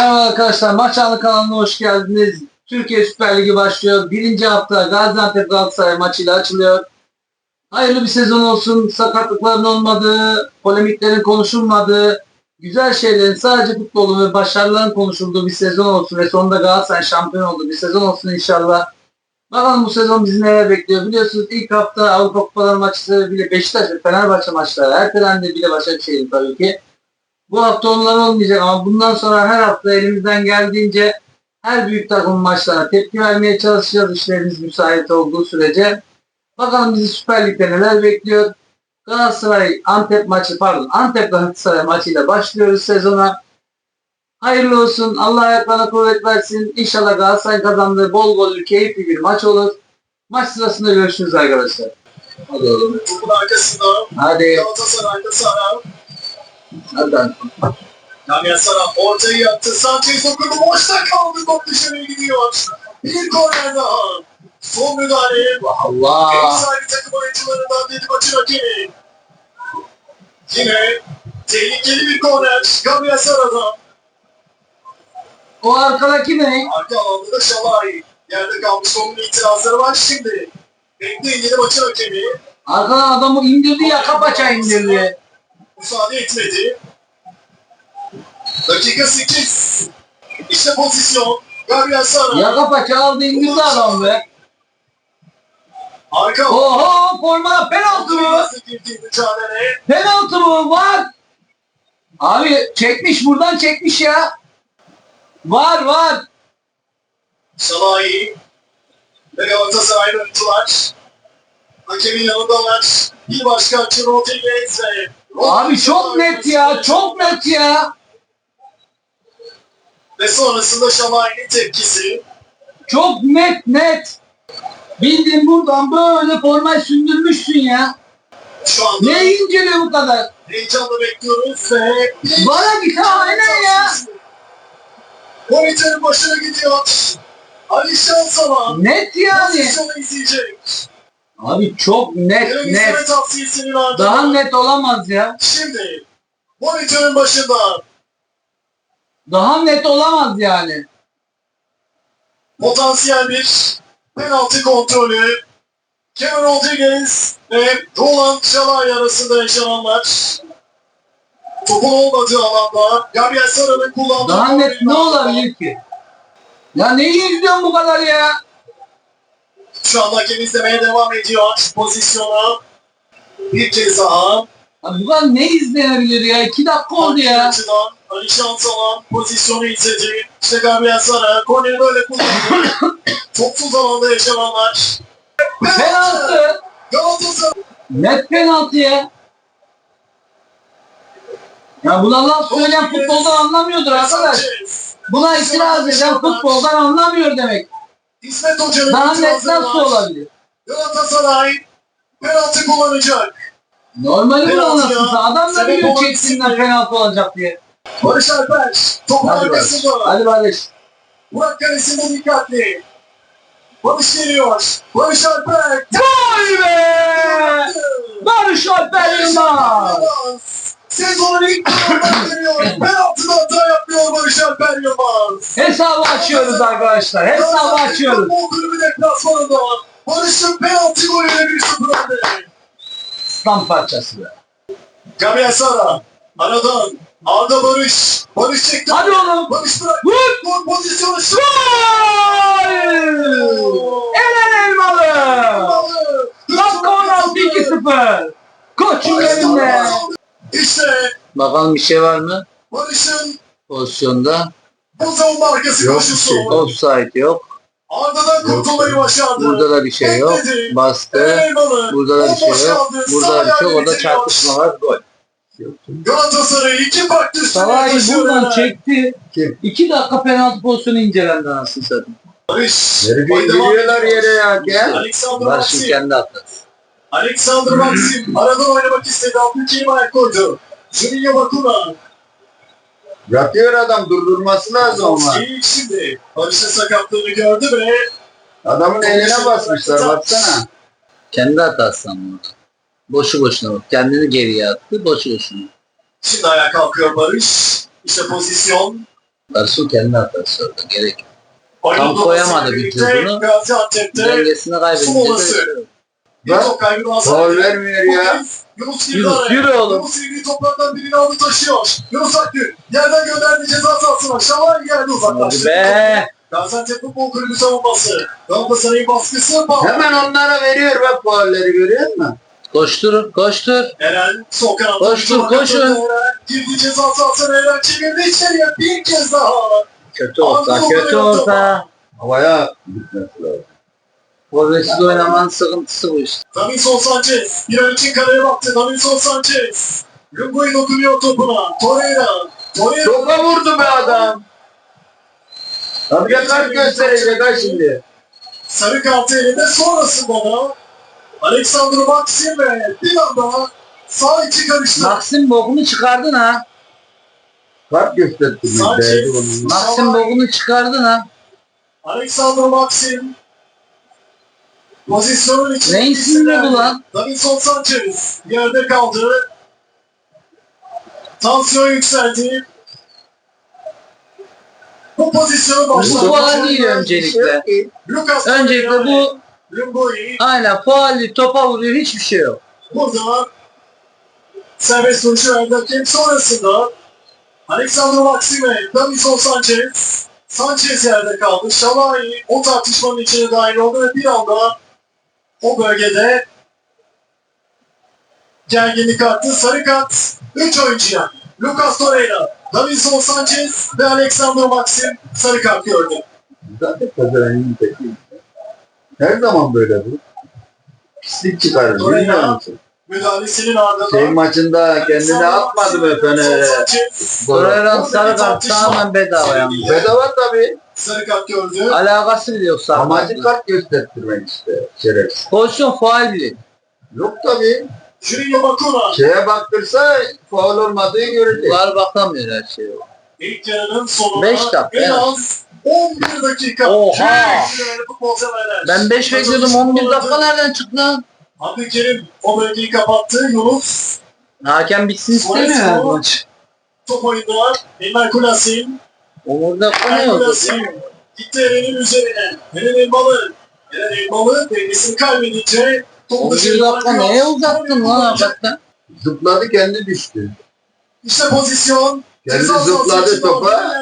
Merhaba arkadaşlar, Maç Anı kanalına hoş geldiniz. Türkiye Süper Ligi başlıyor. Birinci hafta Gaziantep Galatasaray maçıyla açılıyor. Hayırlı bir sezon olsun. Sakatlıkların olmadığı, polemiklerin konuşulmadığı, güzel şeylerin sadece futbolun ve başarıların konuşulduğu bir sezon olsun ve sonunda Galatasaray şampiyon olduğu bir sezon olsun inşallah. Bakalım bu sezon bizi neler bekliyor. Biliyorsunuz ilk hafta Avrupa Kupaları maçları bile Beşiktaş ve Fenerbahçe maçları ertelendi bile Başakşehir tabii ki. Bu hafta onlar olmayacak ama bundan sonra her hafta elimizden geldiğince her büyük takım maçlarına tepki vermeye çalışacağız işlerimiz müsait olduğu sürece. Bakalım bizi Süper Lig'de neler bekliyor. Galatasaray Antep maçı pardon Antep Galatasaray maçıyla başlıyoruz sezona. Hayırlı olsun. Allah ayaklarına kuvvet versin. İnşallah Galatasaray kazandığı bol gollü keyifli bir maç olur. Maç sırasında görüşürüz arkadaşlar. Hadi oğlum. Topun arkasında Hadi. Galatasaray'da Sara. Hadi. Damian Sara ortayı yaptı. Sanchez dokundu. Boşta kaldı. Top dışarıya gidiyor. Bir korner daha. Son müdahale. Allah. sahibi takım oyuncularından dedi maçın hakemi. Yine tehlikeli bir korner. Gabriel Sara'dan. O arkadaki ne? Arka alanda da Şalay. Yerde kalmış onun itirazları var şimdi. Bekleyin yeni maçın hakemi. Arkadan adamı indirdi ya kapaça indirdi. Müsaade etmedi. Dakika 8. İşte pozisyon. Gabriel Sara. Ya kapaça aldı indirdi adam be. Arka Oho forma penaltı mı? Penaltı mı? Var. Abi çekmiş buradan çekmiş ya. Var var. Şalai. Ve Galatasaraylı oyuncular. Hakemin yanındalar. Bir başka açı Rodriguez ve... Abi çok net ya. Çok net ya. Ve sonrasında Şalai'nin tepkisi. Çok net net. Bildin buradan böyle formayı sündürmüşsün ya. Şu anda Ne inceliyor bu kadar? heyecanla bekliyoruz ve... Bana bir tane ya. Monitörün başına gidiyor. Ali Şansalan. Net yani. Pozisyonu izleyecek. Abi çok net net. tavsiyesini. Daha net olamaz ya. Şimdi monitörün başında Daha net olamaz yani. potansiyel bir penaltı kontrolü. Kenan Rodriguez ve Roland Şalay arasında yaşananlar. Topun olmadığı alanda Gabriel Sara'nın kullandığı... Daha net ne olabilir ki? Ya neyi izliyorsun bu kadar ya? Şu anda hakem izlemeye devam ediyor pozisyonu. Bir kez daha. Abi bu kadar ne izlenebilir ya? İki dakika oldu ya. açıdan Ali Şansalan pozisyonu izledi. İşte Gabriel Sara korneri böyle kullandı. Topsuz alanda yaşananlar. Penaltı. Galatasaray Net penaltı ya. Ya buna laf söyleyen futboldan anlamıyordur arkadaş. Buna itiraz eden futboldan anlamıyor demek. İsmet Hoca'nın Daha net nasıl var. olabilir? Galatasaray penaltı kullanacak. Normali Penaltı anasını. ya. Adam da Sebep biliyor olan çektiğinden isimleri. penaltı olacak diye. Barış Alper topun Hadi Barış. arkasında. Hadi Barış. Burak kalesinde dikkatli. Barış geliyor. Barış Alper. Vay be! Barış Alper Yılmaz. Sezonun ilk golünden geliyor. Penaltıda hata yapıyor Barış Alper Yılmaz. Hesabı açıyoruz arkadaşlar. Hesabı açıyoruz. Futbol Kulübü deplasmanında Barış'ın penaltı golüyle 1-0 önde. Stam parçası be. Gabriel Sara. Aradan. Arda Barış. Barış çekti. Hadi oğlum. Barış bırak. Vur! Gol pozisyonu şu. Gol! Eren Elmalı! Dakika 16 2-0. Koçum elimde. İşte Bakalım bir şey var mı Barış'ın pozisyonda? bu savunma arkası Yok koşusu. şey. Offside yok. Arda'dan kurtulmayı başardı. Burada da bir şey yok. Bastı. Eyvallah. Burada da bir şey yok. Burada da bir şey yok. Orada çarpışma var. Gol. Galatasaray iki farklı üstüne Salah'ı buradan çekti. Kim? İki dakika penaltı pozisyonu incelendi anasını satayım. Barış. Devam indiriyorlar yere ya. Gel. Maxim. kendi hatası. Alexander Maxim. Aradan oynamak istedi. Abdülkerim ayak koydu. Juninho Bakuna. Yatıyor adam durdurması lazım ama. İyi şimdi. Barış'ın sakatlığını gördü ve Adamın eline basmışlar baksana. Kendi hatası ama. Boşu boşuna bak. Kendini geriye attı. Boşu boşuna. şimdi ayağa kalkıyor Barış. İşte pozisyon. Garson kendi hatası orada. Gerek. yok. Tam koyamadı vücudunu. Gaziantep'te Dengesini kaybedince. bir top kaybı daha Faul vermiyor ya. Yunus girdi Yunus araya. yürü oğlum. Yunus ilgili toplardan birini aldı taşıyor. Yunus Akgül yerden gönderdi ceza sahasına. Şahay geldi uzaklaştı. be. Gaziantep Futbol Kulübü savunması. Galatasaray'ın baskısı. Bak. Hemen onlara veriyor bak faulleri görüyor musun? Koştur, koştur. Eren sol kanatta. Koştur, koşun. Girdi ceza sahasına Eren çevirdi içeriye bir kez daha. Kötü orta, kötü orta. Havaya gitmesi lazım. Forvetsiz oynamanın sıkıntısı bu işte. Davinson Sanchez. Bir için kaleye baktı. Davinson Sanchez. Lungo'yu dokunuyor topuna. Torreira. Torreira. Topa vurdu be adam. Abi ya kart gösterecek ha şimdi. Sarı kartı elinde sonrasında da Alexander Maxim ve bir anda sağ içi karıştı. Maxim bokunu çıkardın ha. Kart gösterdi. Sanchez. Maxim bokunu çıkardın ha. Alexander Maxim pozisyonun içinde Neyin siniri bu lan? Davinson Sanchez yerde kaldı. Tansiyon yükseldi. Bu pozisyonu Bu başlattı. faal değil öncelikle. Lucas Öncelikle bu Lungo'yu aynen faali topa vuruyor hiçbir şey yok. Burada serbest vuruşu verdi hakem sonrasında Alexander Maxime, Davison Sanchez Sanchez yerde kaldı. Şalai o tartışmanın içine dahil oldu ve bir anda o bölgede gerginlik arttı. Sarı kart 3 oyuncuya. Lucas Torreira, Davison Sanchez ve Alexander Maxim sarı kart gördü. Zaten kazanın teki. Her zaman böyle bu. Pislik çıkarır. Musun? Müdahalesinin ardından Şey maçında kendini atmadı mı Fener'e? Torreira'nın sarı kartı tamamen bedava yani. Bedava tabii. Sarı kart gördü. Alakası bile yok sarı Amacı kartla. kart göstertirmek işte. Şerefsiz. Pozisyon faal bile. Yok tabii. Junior Bakura Şeye baktırsa faul olmadığı görülecek. Var bakamıyor her şeye. ilk yarının sonuna Beş dakika, en evet. az 11 dakika. Oha! Junior futbol severler. Ben 5 bekliyordum 11 dakika nereden çıktı lan? Abdülkerim o bölgeyi kapattı. Yunus Hakem bitsin istemiyor gol. maç. top oyunda. Emel Kulasin. Kulasin gitti Eren'in üzerine. Eren Elmalı. Eren Elmalı dengesini kaybedince topu 11 dışarı dakika neye uzattın lan hakikaten? Zıpladı kendi düştü. İşte pozisyon. Kendi zıpladı topa.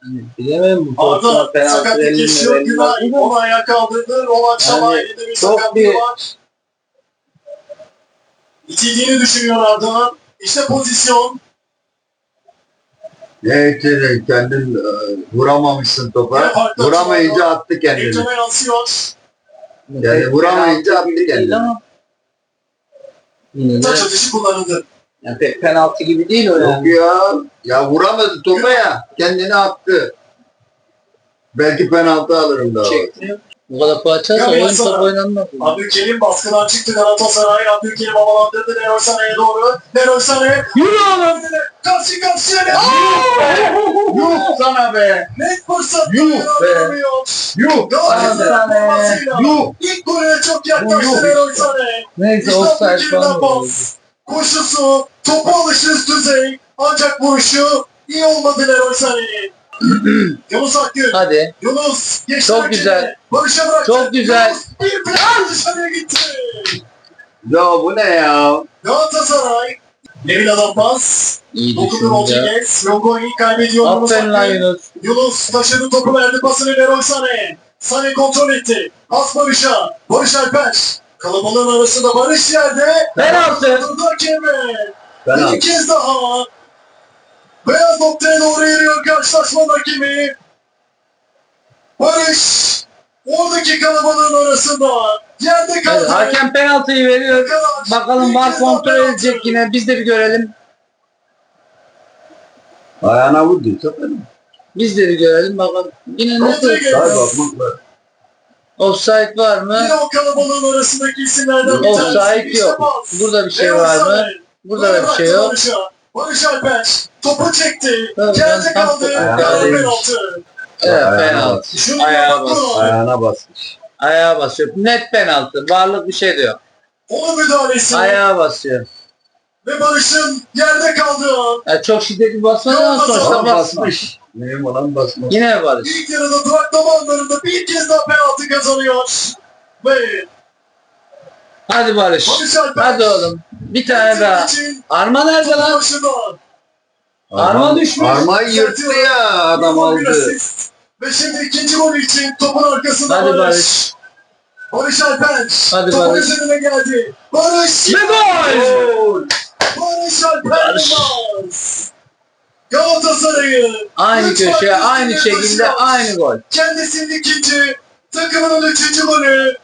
Hani bilemem bu Arda penaltı yaşıyor. Günay onu ayağa kaldırdı. Roman Şamay Yani elinde bir sakatlığı bir- var. İtildiğini düşünüyor Arda. İşte pozisyon. Ne için kendin e, vuramamışsın topa. Vuramayınca attı kendini. Yani vuramayınca attı kendini. Yine de Taç atışı kullanıldı. yani pek penaltı gibi değil o Yok yani. ya. Ya vuramadı topa ya. Kendini attı. Belki penaltı alırım daha. Çekti. Bu kadar Ya oyun top oynanmaz. Abdülkerim baskıdan çıktı Galatasaray. Abdülkerim havalandırdı Leroy Sané'ye doğru. Leroy Sané. Yürü oğlum! Karşı karşıya. Yuh sana be. Net fırsat. Yuh be. Yuh. Galatasaray Yuh. İlk golüne çok yaklaştı. Leroy Sané. Neyse offside falan oldu. Koşusu, topu alışı üst düzey. Ancak vuruşu iyi olmadı Leroy Sané'nin. Yunus Akgün. Hadi. Yunus geçti Çok güzel. Barış'a bıraktı. Çok güzel. Yunus bir plan dışarıya gitti. Ya bu ne ya? Galatasaray. Nevil Adamaz. İyi düşündü. Rodriguez. Longo'yu kaybediyor. Yunus Aferin lan Akgün. Yunus. Yunus taşıdı topu verdi pasını Leroy Sané. Sané kontrol etti. Pas Barış'a. Barış Alper. Kalabalığın arasında Barış yerde. Penaltı. Durdu. Penaltı. Bir kez daha. Beyaz noktaya doğru yürüyor karşılaşma hakemi. Barış. Oradaki kalabalığın arasında. Yerde kaldı. Evet, hakem penaltıyı veriyor. Yakalar. Bakalım var kontrol penaltı. edecek yine. Biz de bir görelim. Ayağına vurduysa penaltı. Biz de bir görelim bakalım. Yine bakmak var. Offside var mı? Yine o kalabalığın arasındaki isimlerden bir Offside tanesi. İşte yok. Burada bir şey var mı? Burada da bir şey yok. Barış Alper topu çekti. Ben- kaldı. Ayağına değmiş. penaltı. Evet Ayağına penaltı. Şunu Ayağa Ayağa bas. Ayağına basmış. Ayağa basıyor. Net penaltı. Varlık bir şey diyor. Onun müdahalesi. Ayağa basıyor. Ve Barış'ın yerde kaldığı an. Ya çok şiddetli basmadı ama sonuçta basma. basmış. Neyim olan basmış. Yine Barış. İlk yarıda duraklama anlarında bir kez daha penaltı kazanıyor. Ve Hadi Barış. Barış Alper. Hadi oğlum. Bir tane daha. için Arma nerede topun lan? Arma düşmüş. Armayı yırttı ya adam aldı. Ve şimdi ikinci gol için topun arkasında Hadi Barış. Barış. Alper. Hadi topun Barış. üzerine geldi. Barış. Ve gol! Barış Alper Barış. Yılmaz. Galatasaray'ı Aynı köşe, aynı şekilde aynı gol. kendisinin ikinci, takımının üçüncü golü.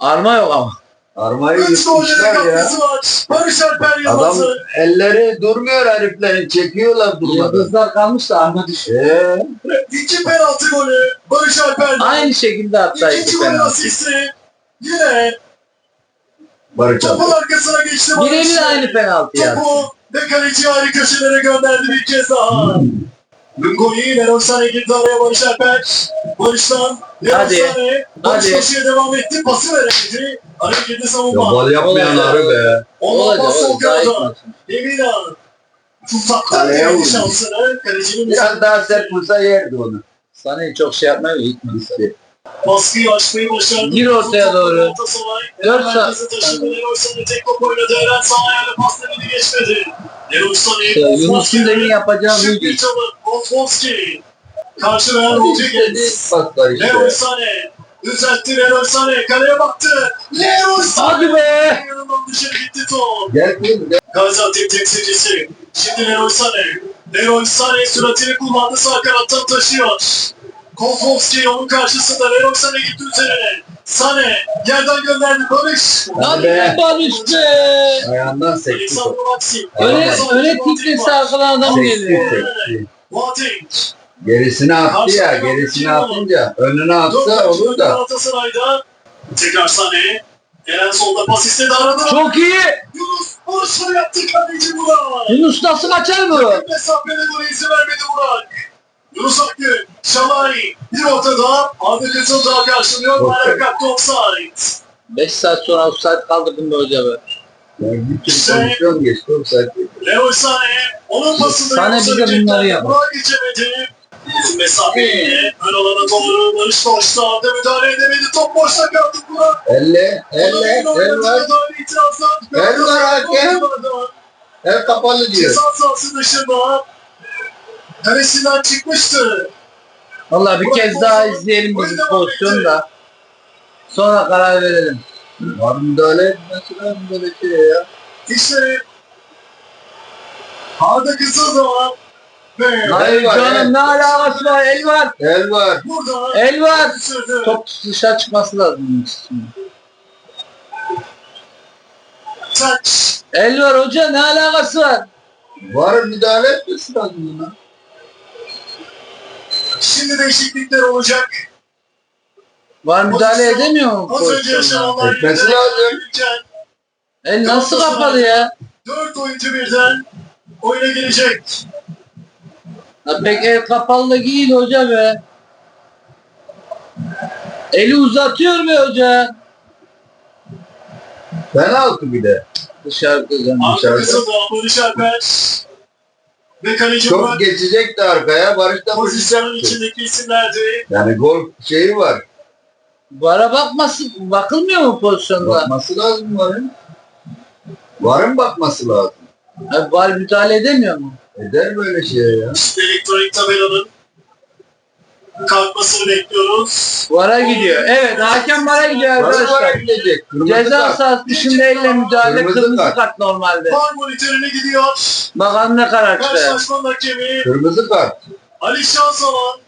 Arma yok ama. Armayı Üç gollere yırtmışlar ya. katkısı var. Barış Alper Adam Yılmaz'ı. elleri durmuyor heriflerin. Çekiyorlar durmadan. Yıldızlar kalmış da arma düşüyor. Eee? İki penaltı golü. Barış Alper'den. Aynı şekilde hatta İkinci iki golün penaltı. asisti. Yine Barış abi. topun arkasına geçti Barış. Birebir aynı penaltı ya. Topu ve kaleci ayrı köşelere gönderdi bir kez daha. Golü Leroy Sané girdi araya Barış Alper. Barış'tan Leroy Hadi. Sané. Barış Hadi. koşuya devam etti. Pası veremedi. Araya girdi Ya savunma. bal yapmayanları be. Ondan pas sol maç. Emina. Tuzaktı Kaleye denedi şansını. Kalecinin Biraz daha sert vursa yerdi onu. Sana çok şey yapmaya gitmedi. İşte. Baskıyı açmayı başardı. Gir ortaya doğru. Dört saat. Leroy Sané tek top oynadı. Eren sağ ayağıyla pas denedi geçmedi. İşte Yunus'un demin yapacağı buydu. Karşı veren Rodriguez. Leroy Sané. Düzeltti Leroy Sané. Kaleye baktı. Leroy Sané. Hadi be! Yanından dışarı gitti top. Gaziantep temsilcisi. Şimdi Leroy Sané. Leroy Sané süratini kullandı. Sağ kanattan taşıyor. Kolkovski onun karşısında. Leroy Sané gitti üzerine. Sané yerden gönderdi. Barış. Be. be Barış be! Ayağından sekti. Öyle, öyle titresi arkadan adam geliyor. Boateng. Gerisini attı ya. Gerisini atınca önüne atsa olur da. Galatasaray'da. Tekrar Sané. Eren solda pas istedi aradı. Çok iyi! Yunus vuruşunu yaptı kaleci Burak. Yunus nasıl kaçar bu? Yakın mesafede gole izin vermedi Burak. Yunus Akgün, Şalay, bir ortada. Arda Kızıldağ karşılıyor. Offside. Bayrak kaptı offside. 5 saat sonra offside kaldı bunda hoca be. Yani bütün pozisyon geçti. O saat. Leroy Sané, onun pasını Sané bize yükselecekler. bunları yapar. Geçemedi. Uzun mesafeyi ön alana doğru Barış Arda müdahale edemedi. Top boşta kaldı Burak. Elle, elle, Onun el oynadığı var. dair itirazlar. El var hakem. El kapalı diyor. Ceza sahası dışında. Kalesinden çıkmıştı. Vallahi bir kez daha izleyelim biz bu pozisyonu da. Sonra karar verelim. Var müdahale etmesi lazım böyle şey ya. İşte Arda Kızıldağ ve Hayır var, canım el. ne alakası var? El var. El var. burada El var. Top dışarı çıkması lazım. şimdi. Taç. El var hoca ne alakası var? Var müdahale etmesi lazım buna. Şimdi değişiklikler olacak. Var müdahale edemiyor mu Az önce yaşananlar Etmesi lazım. El nasıl kapalı ya? Dört oyuncu birden oyuna girecek. ya pek el kapalı da değil hoca be. Eli uzatıyor be hoca. Penaltı bir de. Dışarı kızım. Arda Dışarıda. Kızıldağ, Barış Alper ve kaleci Çok Burak geçecekti arkaya. Barış da pozisyonun pozisyonu. içindeki isimlerdi. Yani gol şeyi var. Vara bakmasın, bakılmıyor mu pozisyonda? Bakması lazım varın. Varın bakması lazım. Abi var müdahale edemiyor mu? Eder böyle şey ya. İşte elektronik tabelanın kalkmasını bekliyoruz. Vara gidiyor. Evet hakem vara gidiyor arkadaşlar. gidecek. Ceza sahası dışında elle müdahale Kırmızı kırmızı kart. kart normalde. Var monitörüne gidiyor. Bakalım ne karar çıkar. Karşılaşmanın hakemi Kırmızı kart. Ali Şansalan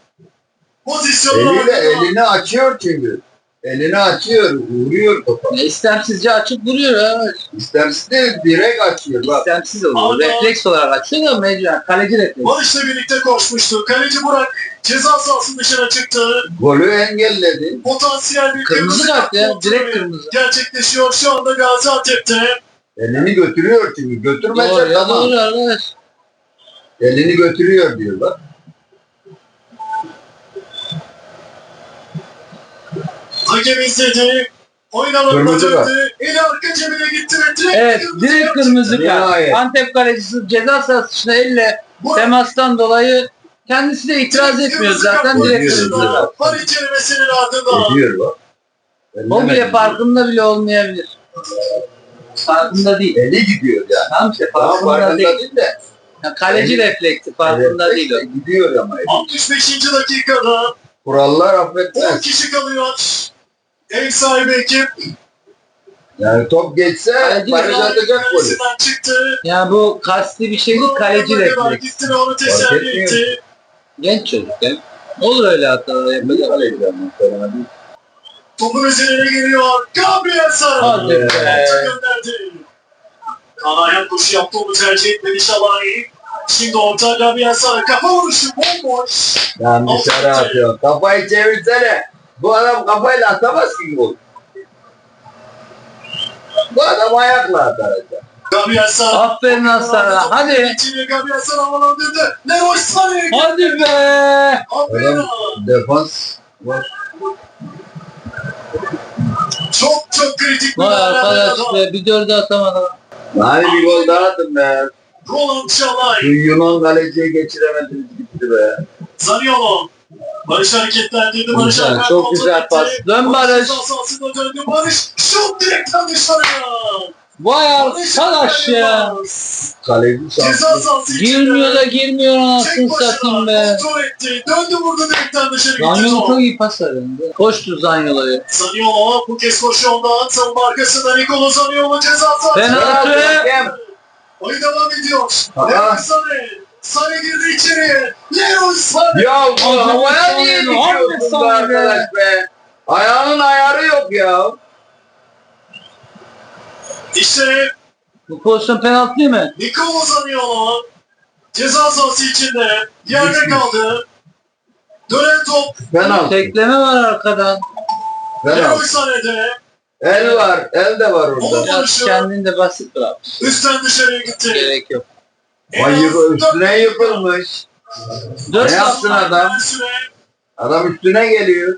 pozisyonu Eliyle aldı. elini açıyor çünkü. Elini açıyor. Vuruyor topa. Ya istemsizce açıp vuruyor ha. İstemsiz değil direkt açıyor. Bak. İstemsiz oluyor. Ama- Refleks olarak açıyor da mecburen. Kaleci refleks. Barış'la birlikte koşmuştu. Kaleci Burak ceza sahasının dışına çıktı. Golü engelledi. Potansiyel bir Kırmızı kart ya. Direkt kırmızı. Gerçekleşiyor şu anda Gaziantep'te. Elini götürüyor çünkü. Doğru Götürmezse tamam. doğru arkadaş. Elini götürüyor diyor bak. Hakem izledi. Oyun alanına Kırmızı döndü. Eli arka cebine gitti ve direkt Evet direkt kırmızı kart. Nihayet. Antep kalecisi ceza sahası dışında elle Bu temastan dolayı kendisi de itiraz direkt etmiyor kırmızı zaten direkt Kırmızı kırmızı kart. Var incelemesinin ardından. Ediyor bak. O bile farkında bile olmayabilir. Farkında değil. Eli gidiyor ya. Tamam işte Tamam farkında farkında değil. değil de. Ya kaleci refleksi farkında değil o. Gidiyor ama. 65. dakikada Kurallar 10 affetmez. kişi kalıyor. Ev sahibi ekip Yani top geçse Kaleci baraj atacak golü. kalesinden çıktı. Ya bu kasti bir şey değil kaleci refleksi. Gitti ve onu teselli etmiyor. etti. Genç çocuk ya. Olur öyle hatalar yapacak. Kaleci ama, fena değil. Topun üzerine geliyor. Gabriel Sara. Hadi be. Orta gönderdi. Koşu yaptı onu tercih etmedi Şalai. Şimdi orta Gabriel Sara. Kafa vuruşu bomboş. Lan dışarı atıyor. Kafayı çevirsene. Bu adam kafayla atamaz ki gol. Bu adam ayakla atar. Sara. Aferin lan Sara. Hadi. Leroy Sané. Hadi be. Aferin. Adam defans var. Çok çok kritik bir Vay arkadaş be bir dördü atamadı. Hani bir gol daha atın be. Roland Şu Şalay. Yunan kaleciye geçiremediniz gitti be. Zaniolo. Barış hareketlendirdi. Barış Güzel, Alper çok güzel pas. Dön Barış. ceza sahasında döndü Barış. Şut direkten dışarıya. Vay arkadaş ya. Kaleci şanslı. Girmiyor da girmiyor anasını satayım be. kontrol etti. Döndü vurdu direkten dışarı. Zanyolu çok iyi pas verdi. Koştu Zanyolu'yu. Zaniolo bu kez koşuyor ondan. Savunma arkasında Nikola Zaniolo ceza sahası. Penaltı. Oyun devam ediyor. Aha. Sané girdi içeriye. Leroy Sané. Ya bu havaya niye dikiyorsun bu abi, arkadaş be? Ayağının ayarı yok ya. İşte Bu pozisyon penaltı değil mi? Nikola Zaniolo ceza sahası içinde yerde kaldı. Dönen top Penaltı. Tekleme var arkadan. Leroy Penaltı. Sané'de El var. El de var orada. Oğlum. Biraz kendini de basit bırak. üstten dışarıya gitti. Gerek yok. Vay yıkı- üstüne yıkılmış. Ne yaptın adam? Adam üstüne geliyor.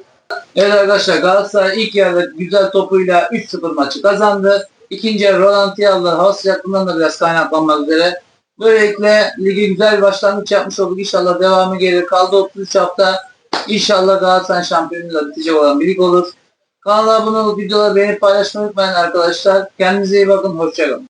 Evet arkadaşlar Galatasaray ilk yarıda güzel topuyla 3-0 maçı kazandı. İkinci yarı Rolanti'yi aldılar. Hava sıcaklığından da biraz kaynaklanmak üzere. Böylelikle ligi güzel bir başlangıç yapmış olduk. İnşallah devamı gelir. Kaldı 33 hafta. İnşallah Galatasaray şampiyonluğuyla bitecek olan bir lig olur. Kanala abone olup videoları beğenip paylaşmayı unutmayın arkadaşlar. Kendinize iyi bakın. Hoşçakalın.